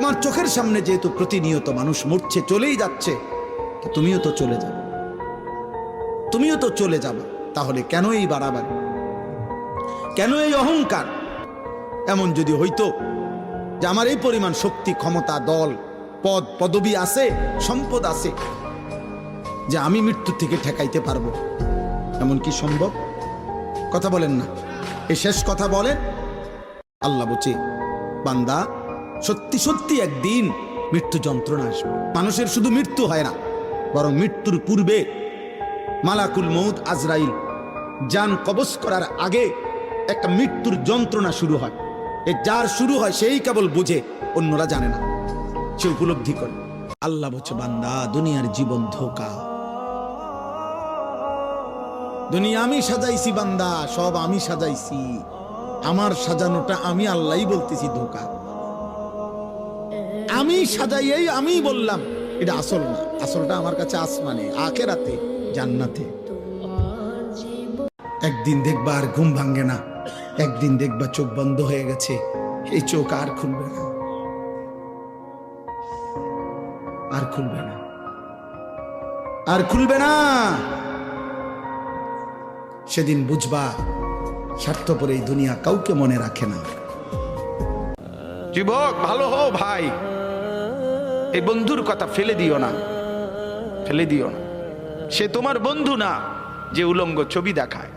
তোমার চোখের সামনে যেহেতু প্রতিনিয়ত মানুষ মরছে, চলেই যাচ্ছে তুমিও তো চলে যাবে। তুমিও তো চলে যাবে, তাহলে কেন এই বাড়াবাড়ি? কেন এই অহংকার? এমন যদি হইতো যে আমার এই পরিমাণ শক্তি, ক্ষমতা, দল, পদ, পদবি আছে, সম্পদ আছে, যে আমি মৃত্যু থেকে ঠেকাইতে পারব, এমন কি সম্ভব? কথা বলেন না। এই শেষ কথা বলেন আল্লাহ বলছে বান্দা। সত্যি সত্যি একদিন মৃত্যু যন্ত্রণা আসবে। মানুষের শুধু মৃত্যু হয় না, বরং মৃত্যুর পূর্বে মালাকুল মৌদ আজরাইল যান কবজ করার আগে একটা মৃত্যুর যন্ত্রণা শুরু হয়। এ যার শুরু হয় সেই কেবল বুঝে, অন্যরা জানে না। সে উপলব্ধি করে, আল্লাহ বলছে, বান্দা, দুনিয়ার জীবন ধোকা। দুনিয়া আমি সাজাইছি, বান্দা, সব আমি সাজাইছি। আমার সাজানোটা আমি আল্লাহই বলতেছি ধোকা। আমি সাজাইয়াই আমি বললাম, এটা আসল না, আসলটা আমার কাছে আসমানে, আখেরাতে, জান্নাতে। একদিন দেখবা আর ঘুম ভাঙ্গে না, একদিন দেখবা চোখ বন্ধ হয়ে গেছে, এই চোখ আর খুলবে না। আর খুলবে না। আর খুলবে না। সেদিন বুঝবা, স্বার্থপর এই দুনিয়া কাউকে মনে রাখে না। যুবক, ভালো হো ভাই। এই বন্ধুর কথা ফেলে দিও না। ফেলে দিও না। সে তোমার বন্ধু না যে উলঙ্গ ছবি দেখায়।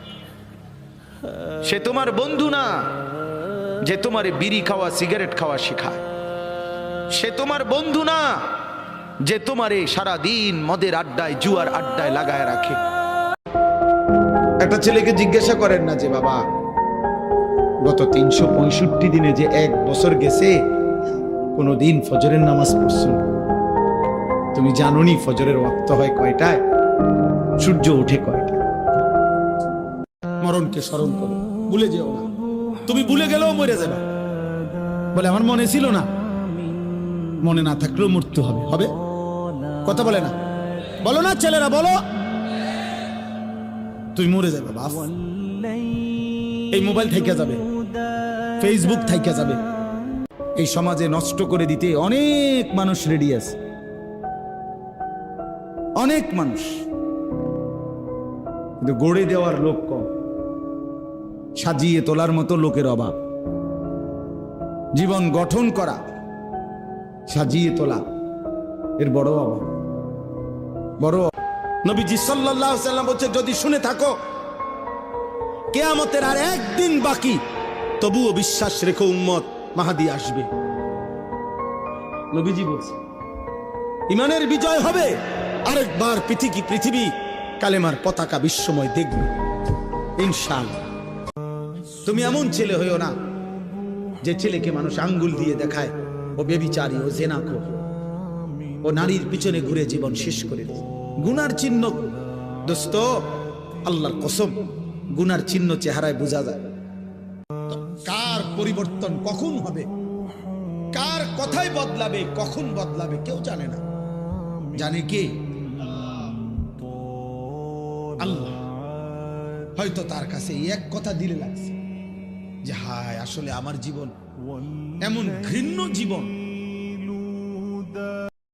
সে তোমার বন্ধু না যে তোমার বিড়ি খাওয়া, সিগারেট খাওয়া শেখায়। সে তোমার বন্ধু না যে তোমারে সারা দিন মদের আড্ডায়, জুয়ার আড্ডায় লাগায় রাখে। একটা ছেলেকে জিজ্ঞাসা করেন না যে, বাবা, গত তিনশো পঁয়ষট্টি দিনে যে এক বছর গেছে কোনোদিন ফজরের নামাজ পড়ছো না। তুমি জানোনি ফজরের ওয়াক্ত হয় কয়টায়? সূর্য ওঠে কয়টায়? মরণকে স্মরণ করো, ভুলে যেও না। তুমি ভুলে গেলেও মরে যাবে। বলে, আমার মনে ছিল না। মনে না থাকলেও মৃত্যু হবে। হবে? কথা বলে না। বলো না ছেলেরা, বলো। তুই মরে যাবে এই মোবাইল থাইকা যাবে। ফেসবুক থাইকা যাবে। এই সমাজে নষ্ট করে দিতে অনেক মানুষ রেডি আছে। অনেক মানুষ। কিন্তু গড়ে দেওয়ার লোক কম। সাজিয়ে তোলার মতো লোকের অভাব। জীবন গঠন করা, সাজিয়ে তোলা, এর বড় অভাব। বড় নবীজি আলাইহি সাল্লাম বলছে, যদি শুনে থাকো, কেয়ামতের আর একদিন বাকি, তবুও বিশ্বাস রেখো উম্মত। মাহাদি আসবে। নবীজি বলছে ইমানের বিজয় হবে। আরেকবার পৃথিবী পৃথিবী কালেমার পতাকা বিশ্বময় দেখবে। ইনশাআল্লাহ। তুমি এমন ছেলে হইও না যে ছেলেকে মানুষ আঙ্গুল দিয়ে দেখায় ও বেবিচারী ও জেনাকো ও নারীর পিছনে ঘুরে জীবন শেষ করে। গুনার চিহ্ন দোস্ত আল্লাহর কসম গুনার চিহ্ন চেহারায় বোঝা যায়। কার পরিবর্তন কখন হবে? কার কথায় বদলাবে, কখন বদলাবে, কেউ জানে না। জানে কে? আল্লাহ। হয়তো তার কাছে এক কথা দিলে লাগছে যে, হায়, আসলে আমার জীবন এমন ঘৃণ্য জীবন।